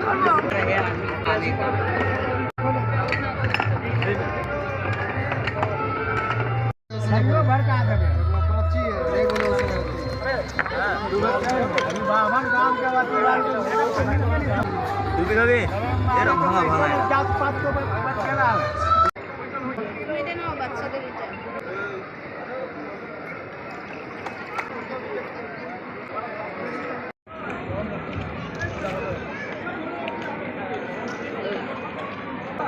দুবি দুবি এরকম ভাঙা ভাঙা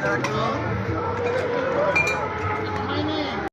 Thank you.